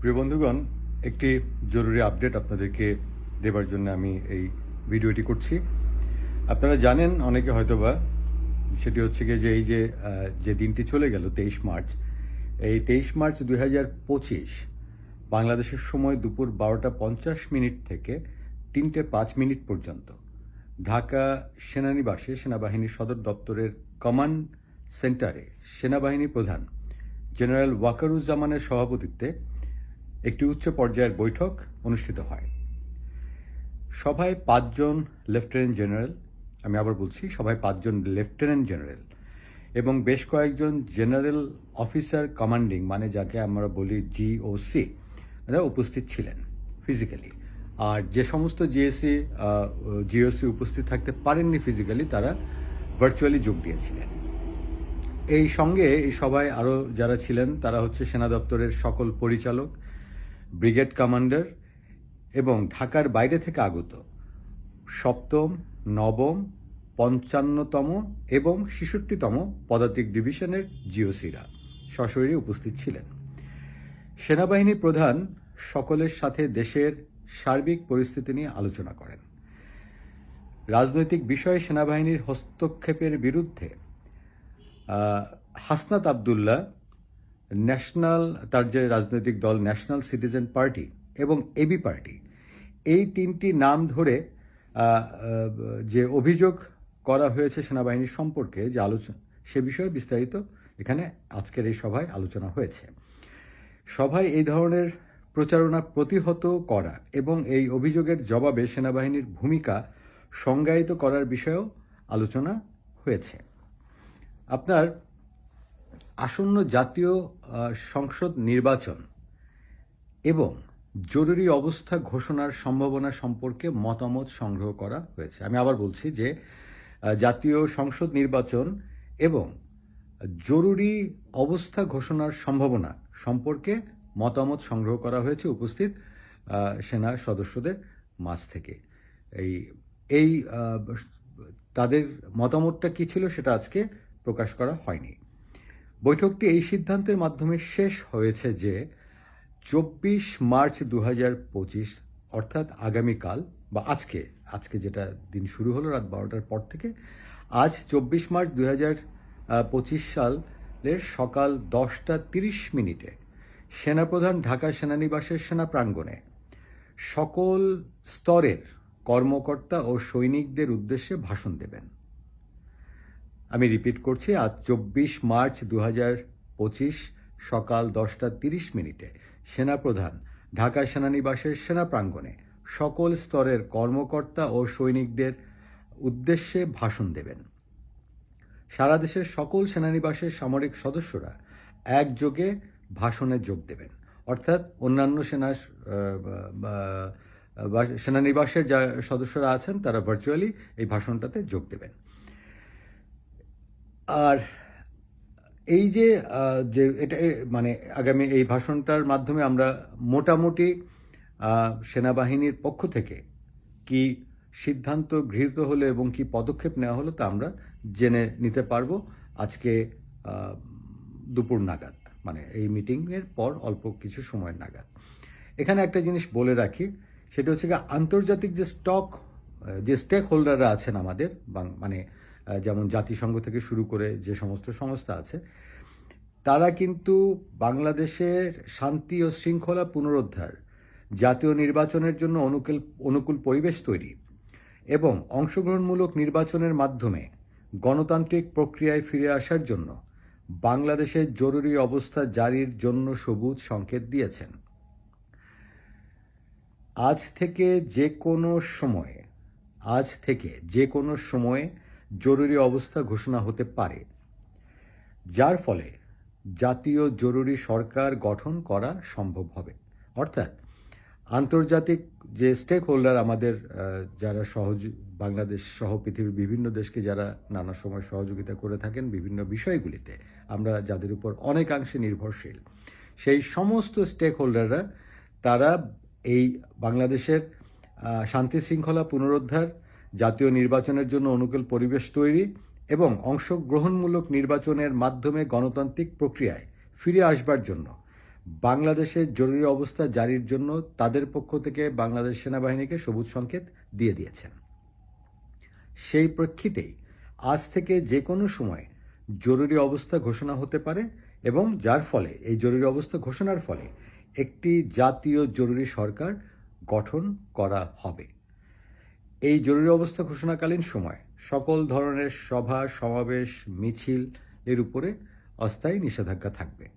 প্রিয় বন্ধুগণ, একটি জরুরি আপডেট আপনাদেরকে দেবার জন্য আমি এই ভিডিওটি করছি। আপনারা জানেন, অনেকে হয়তোবা সেটি হচ্ছে গিয়ে যে এই যে যে দিনটি চলে গেল, তেইশ মার্চ, এই তেইশ মার্চ দুই হাজার পঁচিশ, বাংলাদেশের সময় দুপুর বারোটা পঞ্চাশ মিনিট থেকে তিনটে পাঁচ মিনিট পর্যন্ত, ঢাকা সেনানিবাসে সেনাবাহিনীর সদর দপ্তরের কমান্ড সেন্টারে সেনাবাহিনী প্রধান জেনারেল ওয়াকারুজ্জামানের সভাপতিত্বে একটি উচ্চ পর্যায়ের বৈঠক অনুষ্ঠিত হয়। সভায় পাঁচজন লেফটেন্যান্ট জেনারেল, আমি আবার বলছি সভায় পাঁচজন লেফটেন্যান্ট জেনারেল এবং বেশ কয়েকজন জেনারেল অফিসার কমান্ডিং মানে যাকে আমরা বলি জিওসি এরা উপস্থিত ছিলেন ফিজিক্যালি। আর যে সমস্ত জিএসসি জিওসি উপস্থিত থাকতে পারেননি ফিজিক্যালি, তারা ভার্চুয়ালি যোগ দিয়েছিলেন। এই সঙ্গে এই সভায় আরও যারা ছিলেন, তারা হচ্ছে সেনা দপ্তরের সকল পরিচালক ব্রিগেড কমান্ডার এবং ঢাকার বাইরে থেকে আগত সপ্তম, নবম, পঞ্চান্নতম এবং ছেষট্টিতম পদাতিক ডিভিশনের জিওসিরা সশরীরে উপস্থিত ছিলেন। সেনাবাহিনী প্রধান সকলের সাথে দেশের সার্বিক পরিস্থিতি নিয়ে আলোচনা করেন। রাজনৈতিক বিষয়ে সেনাবাহিনীর হস্তক্ষেপের বিরুদ্ধে হাসনাত আবদুল্লাহ ন্যাশনাল, তার যে রাজনৈতিক দল ন্যাশনাল সিটিজেন পার্টি এবং এবি পার্টি, এই তিনটি নাম ধরে যে অভিযোগ করা হয়েছে সেনাবাহিনীর সম্পর্কে যে আলোচনা সে বিষয়ে বিস্তারিত এখানে আজকের এই সভায় আলোচনা হয়েছে। সভায় এই ধরনের প্রচারণা প্রতিহত করা এবং এই অভিযোগের জবাবে সেনাবাহিনীর ভূমিকা সংজ্ঞায়িত করার বিষয়েও আলোচনা হয়েছে। আপনার আসন্ন জাতীয় সংসদ নির্বাচন এবং জরুরি অবস্থা ঘোষণার সম্ভাবনা সম্পর্কে মতামত সংগ্রহ করা হয়েছে। আমি আবার বলছি যে জাতীয় সংসদ নির্বাচন এবং জরুরি অবস্থা ঘোষণার সম্ভাবনা সম্পর্কে মতামত সংগ্রহ করা হয়েছে উপস্থিত সেনা সদস্যদের মাঝ থেকে। এই এই তাদের মতামতটা কি ছিল সেটা আজকে প্রকাশ করা হয়নি। বৈঠকটি এই সিদ্ধান্তের মাধ্যমে শেষ হয়েছে যে চব্বিশ মার্চ দু পঁচিশ, অর্থাৎ আগামীকাল বা আজকে আজকে যেটা দিন শুরু হলো রাত বারোটার পর থেকে, আজ চব্বিশ মার্চ দু পঁচিশ সালের সকাল দশটা তিরিশ মিনিটে সেনাপ্রধান ঢাকা সেনানিবাসের সেনা প্রাঙ্গণে সকল স্তরের কর্মকর্তা ও সৈনিকদের উদ্দেশ্যে ভাষণ দেবেন। আমি রিপিট করছি, আজ চব্বিশ মার্চ দু পঁচিশ সকাল দশটা তিরিশ মিনিটে। সেনাপ্রধান, ঢাকা সেনানিবাসের সেনা প্রাঙ্গণে সকল স্তরের কর্মকর্তা ও সৈনিকদের উদ্দেশ্যে ভাষণ দেবেন। সারা দেশের সকল সেনানিবাসের সামরিক সদস্যরা একযোগে ভাষণে যোগ দেবেন। অর্থাৎ অন্যান্য সেনা সেনানিবাসের যা সদস্যরা আছেন, তারা ভার্চুয়ালি এই ভাষণটাতে যোগ দেবেন। আর এই যে যে এটা মানে আগামী এই ভাষণটার মাধ্যমে আমরা মোটামুটি সেনাবাহিনীর পক্ষ থেকে কি সিদ্ধান্ত গৃহীত হলো এবং কি পদক্ষেপ নেওয়া হলো তা আমরা জেনে নিতে পারব আজকে দুপুর নাগাদ মানে এই মিটিংয়ের পর অল্প কিছু সময় নাগাদ। এখানে একটা জিনিস বলে রাখি, সেটা হচ্ছে আন্তর্জাতিক যে স্টক যে স্টেক হোল্ডাররা আছেন আমাদের মানে যেমন জাতিসংঘ থেকে শুরু করে যে সমস্ত সংস্থা আছে, তারা কিন্তু বাংলাদেশের শান্তি ও শৃঙ্খলা পুনরুদ্ধার, জাতীয় নির্বাচনের জন্য অনুকূল অনুকূল পরিবেশ তৈরি এবং অংশগ্রহণমূলক নির্বাচনের মাধ্যমে গণতান্ত্রিক প্রক্রিয়ায় ফিরে আসার জন্য বাংলাদেশের জরুরি অবস্থা জারির জন্য সবুজ সংকেত দিয়েছেন। আজ থেকে যে কোনো সময়ে, আজ থেকে যে কোনো সময়ে জরুরি অবস্থা ঘোষণা হতে পারে। যার ফলে জাতীয় জরুরি সরকার গঠন করা সম্ভব হবে। অর্থাৎ আন্তর্জাতিক যে স্টেক হোল্ডার আমাদের যারা সহজ, বাংলাদেশ সহ পৃথিবীর বিভিন্ন দেশকে যারা নানা সময় সহযোগিতা করে থাকেন বিভিন্ন বিষয়গুলিতে, আমরা যাদের উপর অনেকাংশে নির্ভরশীল। সেই সমস্ত স্টেক হোল্ডাররা তারা এই বাংলাদেশের শান্তি শৃঙ্খলা পুনরুদ্ধার জাতীয় নির্বাচনের জন্য অনুকূল পরিবেশ তৈরি এবং অংশগ্রহণমূলক নির্বাচনের মাধ্যমে গণতান্ত্রিক প্রক্রিয়ায় ফিরে আসবার জন্য। বাংলাদেশে জরুরি অবস্থা জারির জন্য তাদের পক্ষ থেকে বাংলাদেশ সেনাবাহিনীকে সবুজ সংকেত দিয়ে দিয়েছেন। সেই প্রেক্ষিতেই আজ থেকে যে কোনো সময় জরুরি অবস্থা ঘোষণা হতে পারে এবং যার ফলে, এই জরুরি অবস্থা ঘোষণার ফলে একটি জাতীয় জরুরি সরকার গঠন করা হবে। এই জরুরি অবস্থা ঘোষণাকালীন সময় সকল ধরনের সভা, সমাবেশ, মিছিল এর উপরে অস্থায়ী নিষেধাজ্ঞা থাকবে।